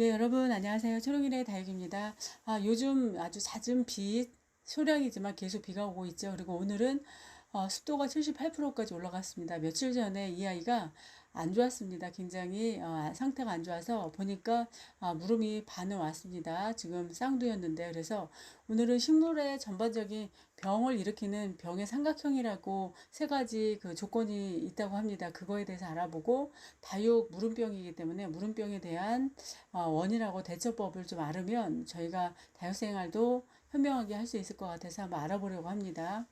예, 여러분 안녕하세요. 초롱이네 다육입니다. 아, 요즘 아주 잦은 비, 소량이지만 계속 비가 오고 있죠. 그리고 오늘은 어, 습도가 78%까지 올라갔습니다. 며칠 전에 이 아이가 안 좋았습니다. 굉장히 어, 상태가 안 좋아서 보니까 아, 무름이 반은 왔습니다. 지금 쌍두였는데 그래서 오늘은 식물의 전반적인 병을 일으키는 병의 삼각형이라고 세 가지 그 조건이 있다고 합니다. 그거에 대해서 알아보고 다육 무름병이기 때문에 무름병에 대한 어, 원인하고 대처법을 좀 알으면 저희가 다육 생활도 현명하게 할 수 있을 것 같아서 한번 알아보려고 합니다.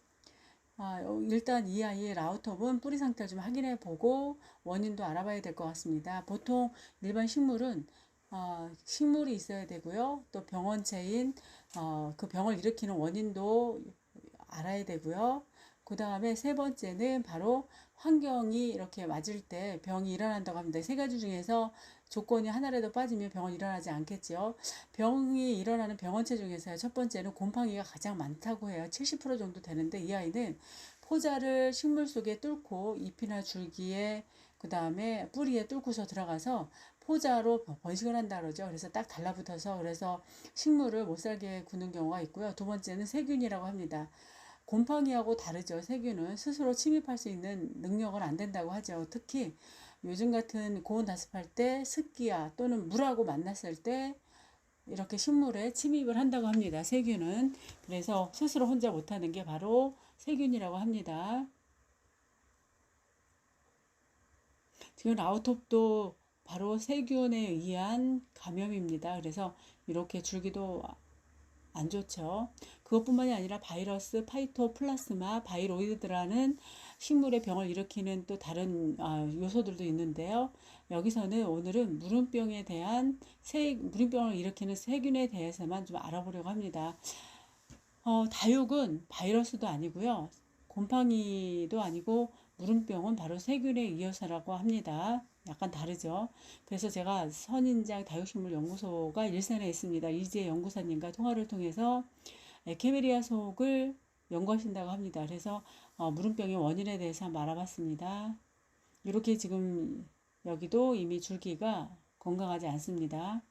아, 어, 일단 이 아이의 라우톱은 뿌리 상태를 좀 확인해 보고 원인도 알아봐야 될 것 같습니다. 보통 일반 식물은 어, 식물이 있어야 되고요. 또 병원체인 어, 그 병을 일으키는 원인도 알아야 되고요. 그 다음에 세 번째는 바로 환경이 이렇게 맞을 때 병이 일어난다고 합니다. 세 가지 중에서 조건이 하나라도 빠지면 병은 일어나지 않겠죠. 병이 일어나는 병원체 중에서요. 첫 번째는 곰팡이가 가장 많다고 해요. 70% 정도 되는데 이 아이는 포자를 식물 속에 뚫고 잎이나 줄기에 그 다음에 뿌리에 뚫고서 들어가서 포자로 번식을 한다 그러죠. 그래서 딱 달라붙어서 그래서 식물을 못 살게 구는 경우가 있고요. 두 번째는 세균이라고 합니다. 곰팡이하고 다르죠. 세균은 스스로 침입할 수 있는 능력은 안 된다고 하죠. 특히 요즘 같은 고온 다습할 때 습기야 또는 물하고 만났을 때 이렇게 식물에 침입을 한다고 합니다. 세균은. 그래서 스스로 혼자 못하는 게 바로 세균이라고 합니다. 지금 라우톱도 바로 세균에 의한 감염입니다. 그래서 이렇게 줄기도 안 좋죠. 그것뿐만이 아니라 바이러스, 파이토플라스마, 바이로이드라는 식물의 병을 일으키는 또 다른 아, 요소들도 있는데요. 여기서는 오늘은 무름병에 대한 세, 무름병을 일으키는 세균에 대해서만 좀 알아보려고 합니다. 어, 다육은 바이러스도 아니고요. 곰팡이도 아니고 무름병은 바로 세균에 의해서라고 합니다. 약간 다르죠. 그래서 제가 선인장 다육식물 연구소가 일산에 있습니다. 이재 연구사님과 통화를 통해서 에케메리아 속을 연구하신다고 합니다. 그래서 어, 무름병의 원인에 대해서 한번 알아봤습니다. 이렇게 지금 여기도 이미 줄기가 건강하지 않습니다.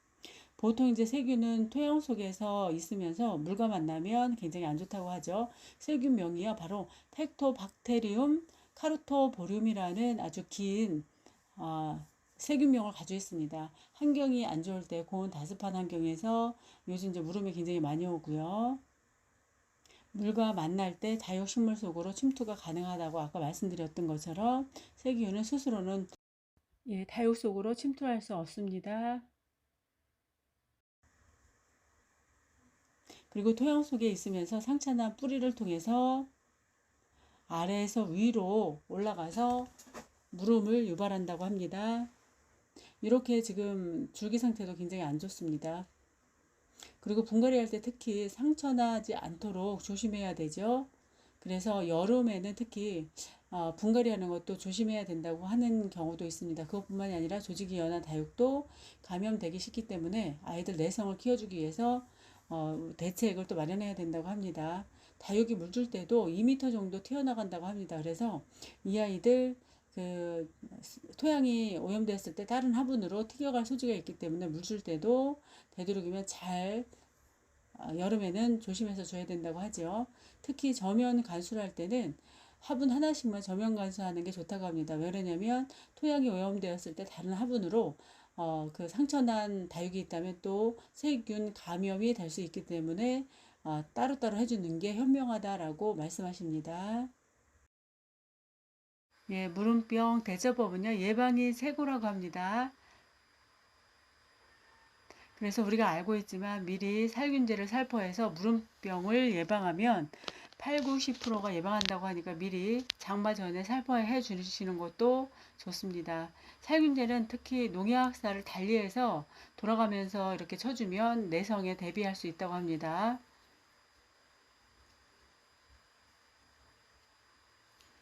보통 이제 세균은 토양 속에서 있으면서 물과 만나면 굉장히 안 좋다고 하죠. 세균명이요. 바로 텍토박테리움 카르토보륨이라는 아주 긴 어, 세균명을 가지고 있습니다. 환경이 안 좋을 때 고온 다습한 환경에서 요즘 이제 무름이 굉장히 많이 오고요. 물과 만날 때 다육식물 속으로 침투가 가능하다고 아까 말씀드렸던 것처럼 세균은 스스로는 예, 다육 속으로 침투할 수 없습니다. 그리고 토양 속에 있으면서 상처나 뿌리를 통해서 아래에서 위로 올라가서 물음을 유발한다고 합니다. 이렇게 지금 줄기 상태도 굉장히 안 좋습니다. 그리고 분갈이 할 때 특히 상처나지 않도록 조심해야 되죠. 그래서 여름에는 특히 어, 분갈이 하는 것도 조심해야 된다고 하는 경우도 있습니다. 그것뿐만이 아니라 조직이 연한 다육도 감염되기 쉽기 때문에 아이들 내성을 키워주기 위해서 어, 대책을 또 마련해야 된다고 합니다. 다육이 물줄 때도 2m 정도 튀어나간다고 합니다. 그래서 이 아이들 그 토양이 오염되었을 때 다른 화분으로 튀겨갈 소지가 있기 때문에 물 줄 때도 되도록이면 잘 어, 여름에는 조심해서 줘야 된다고 하죠. 특히 저면 간수를 할 때는 화분 하나씩만 저면 간수하는 게 좋다고 합니다. 왜냐면 토양이 오염되었을 때 다른 화분으로 어, 그 상처난 다육이 있다면 또 세균 감염이 될 수 있기 때문에 어, 따로따로 해주는 게 현명하다라고 말씀하십니다. 예, 무름병 대처법은요, 예방이 최고라고 합니다. 그래서 우리가 알고 있지만 미리 살균제를 살포해서 무름병을 예방하면 8, 90%가 예방한다고 하니까 미리 장마 전에 살포해 주시는 것도 좋습니다. 살균제는 특히 농약사를 달리해서 돌아가면서 이렇게 쳐주면 내성에 대비할 수 있다고 합니다.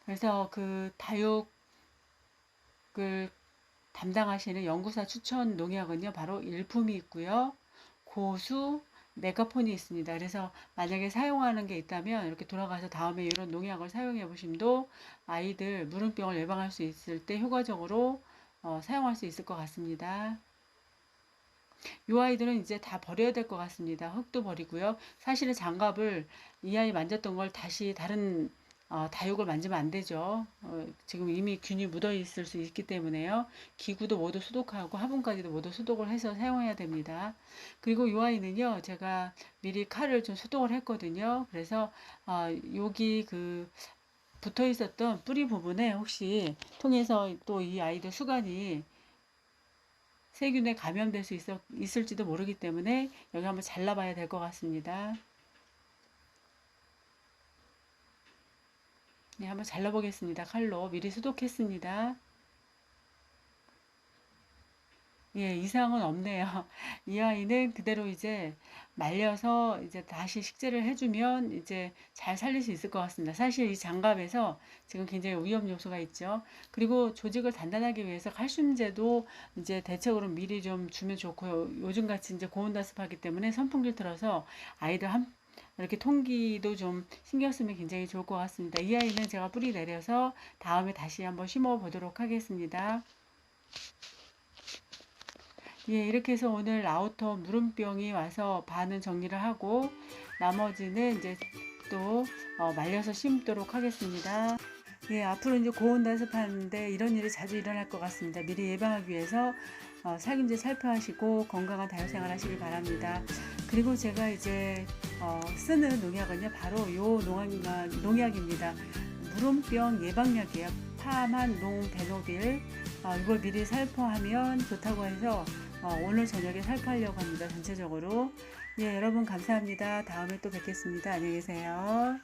그래서 그 다육을 담당하시는 연구사 추천 농약은요, 바로 일품이 있고요. 고수, 메가폰이 있습니다. 그래서 만약에 사용하는 게 있다면 이렇게 돌아가서 다음에 이런 농약을 사용해 보심도 아이들 무름병을 예방할 수 있을 때 효과적으로 어, 사용할 수 있을 것 같습니다. 이 아이들은 이제 다 버려야 될 것 같습니다. 흙도 버리고요. 사실은 장갑을 이 아이 만졌던 걸 다시 다른 어, 다육을 만지면 안 되죠. 어, 지금 이미 균이 묻어 있을 수 있기 때문에요. 기구도 모두 소독하고 화분까지도 모두 소독을 해서 사용해야 됩니다. 그리고 이 아이는요, 제가 미리 칼을 좀 소독을 했거든요. 그래서 어, 여기 그 붙어 있었던 뿌리 부분에 혹시 통해서 또 이 아이들 수간이 세균에 감염될 수 있어, 있을지도 모르기 때문에 여기 한번 잘라봐야 될 것 같습니다. 네, 한번 잘라보겠습니다. 칼로 미리 소독했습니다. 예, 이상은 없네요. 이 아이는 그대로 이제 말려서 이제 다시 식재를 해주면 이제 잘 살릴 수 있을 것 같습니다. 사실 이 장갑에서 지금 굉장히 위험 요소가 있죠. 그리고 조직을 단단하게 위해서 칼슘제도 이제 대책으로 미리 좀 주면 좋고요. 요즘 같이 이제 고온 다습하기 때문에 선풍기를 틀어서 아이들 한 이렇게 통기도 좀 신경 쓰면 굉장히 좋을 것 같습니다. 이 아이는 제가 뿌리 내려서 다음에 다시 한번 심어 보도록 하겠습니다. 예, 이렇게 해서 오늘 아우터 물음병이 와서 반은 정리를 하고 나머지는 이제 또 어, 말려서 심도록 하겠습니다. 예, 앞으로 이제 고온 다습하는데 이런 일이 자주 일어날 것 같습니다. 미리 예방하기 위해서 어, 살균제 살펴하시고 건강한 다육생활 하시길 바랍니다. 그리고 제가 이제 어, 쓰는 농약은요, 바로 요 농약, 농약입니다. 물음병 예방약이에요. 파만 농 베노빌. 어, 이걸 미리 살포하면 좋다고 해서 어, 오늘 저녁에 살포하려고 합니다. 전체적으로. 예, 여러분 감사합니다. 다음에 또 뵙겠습니다. 안녕히 계세요.